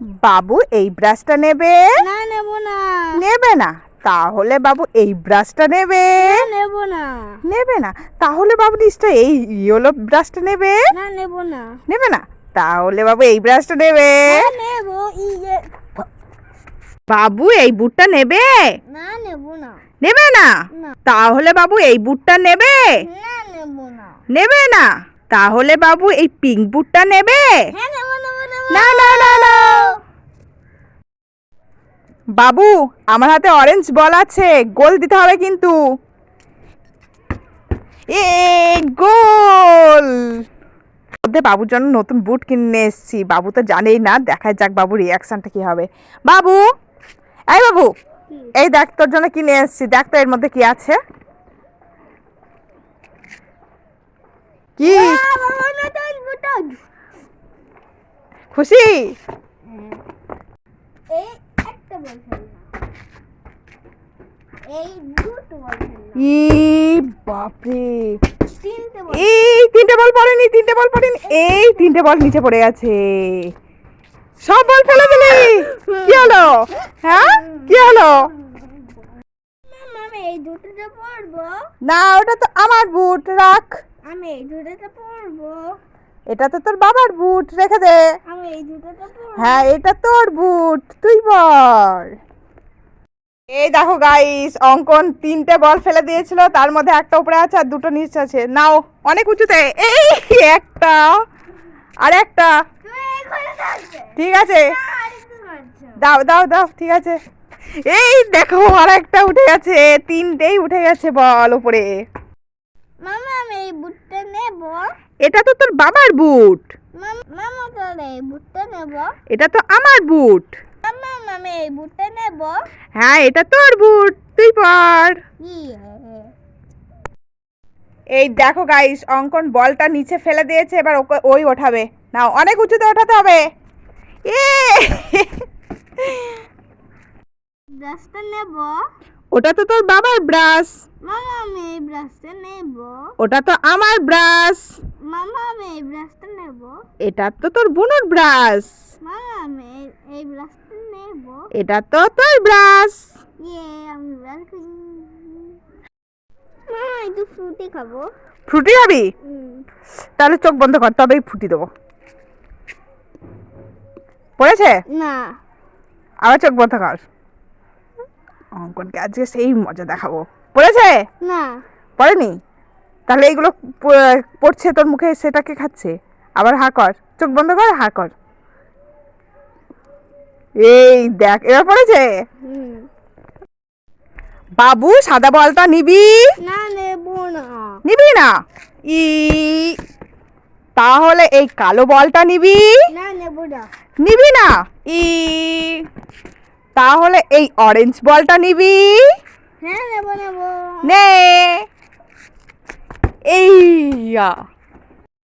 বাবু এই ব্রাশটা নেবে? না নেব না। নেবে না? তাহলে বাবু এই ব্রাশটা নেবে। না নেব না। নেবে না? তাহলে বাবু নিশ্চয় এই ইয়েলো ব্রাশটা নেবে। না নেব না। নেবে না? তাহলে বাবু এই ব্রাশটা নেবে। না নেব ইয়ে। বাবু এই বুটটা নেবে? না নেব না। নেবে না? তাহলে বাবু এই বুটটা নেবে? না নেব না। নেবে না? তাহলে বাবু এই পিঙ্ক বুটটা নেবে? হ্যাঁ না না না না বাবু আমার হাতে অরেঞ্জ বল আছে গোল দিতে হবে কিন্তু এ গোল মধ্যে বাবুর জন্য নতুন বুট কিনে এসেছি বাবু তো জানেই না দেখা যাক বাবুর রিয়াকশনটা কি হবে বাবু এই বাবু এই দেখ তোর জন্য কিনে এসেছি দেখ তো এর মধ্যে কি আছে কি আ, বাবা, নতুন বুটন। খুশি? এই একটা বল এই দুটো বল ই বাপরে। এই তিনটে বল পড়েনি তিনটে বল পড়েনি। এই তিনটে বল নিচে পড়ে গেছে। সব বল ফেলে দিলি। কি হলো? হ্যাঁ? কি হলো? এই দুটোতে পড়ব না ওটা তো আমার বুট রাখ। আমি এই দুটোতে পড়ব এটা তো তোর বাবার বুট রেখে দে। হ্যাঁ এটা তোর বুট তুই বল এই দেখো গাইস অঙ্কন তিনটে বল ফেলে দিয়েছিল তার মধ্যে একটা উপরে আছে আর দুটো নিচে আছে। নাও অনেক উঁচুতে। এই একটা আর একটা। ঠিক আছে। দাও দাও দাও ঠিক আছে। এই দেখো আর একটা উঠে গেছে। তিনটেই উঠে গেছে বল উপরে। মামা এই বুটটা নেব। এটা তো তোর বাবার বুট। মামা মামা তাহলে এই বুটটা নেব। এটা তো আমার বুট। মামা আমি এই বুটটা নেব। হ্যাঁ এটা তোর বুট। তুই পর। ইয়ে। এই দেখো গাইস অঙ্কন বলটা নিচে ফেলে দিয়েছে এবার ওকে ওই ওঠাবে। নাও অনেক উঁচুতে ওঠাতে হবে। এ নেব। ওটা তো তোর বাবার ব্রাশ। মামা আমি এই ব্রাশটা নেব। ওটা তো আমার ব্রাশ। মামা আমি এই ব্রাশটা নেব। এটা তো তোর বোনের ব্রাশ। মামা আমি এই- ব্রাশটা নেব। এটা তো তোর ব্রাশ। ইয়ে আমি ব্রাশ মামা একটু ফ্রুটি খাব। ফ্রুটি খাবি? তাহলে চোখ বন্ধ কর তবেই ফুটি দেবো। পড়েছে? না। আবার চোখ বন্ধ কর। অঙ্কনকে আজকে সেই মজা দেখাবো। পড়েছে? না। পড়েনি? তাহলে এইগুলো প- পড়ছে তোর মুখে সেটাকে খাচ্ছে? আবার হা কর। চোখ বন্ধ কর হা কর। এই দেখ এবার পড়েছে? বাবু সাদা বলটা নিবি? না নেব না। নিবি না? ই তাহলে এই কালো বলটা নিবি? না নেব না। নিবি না? ই তাহলে এই অরেঞ্জ বলটা নিবি। হ্যাঁ নেব নেব। নে। এই ইয়া।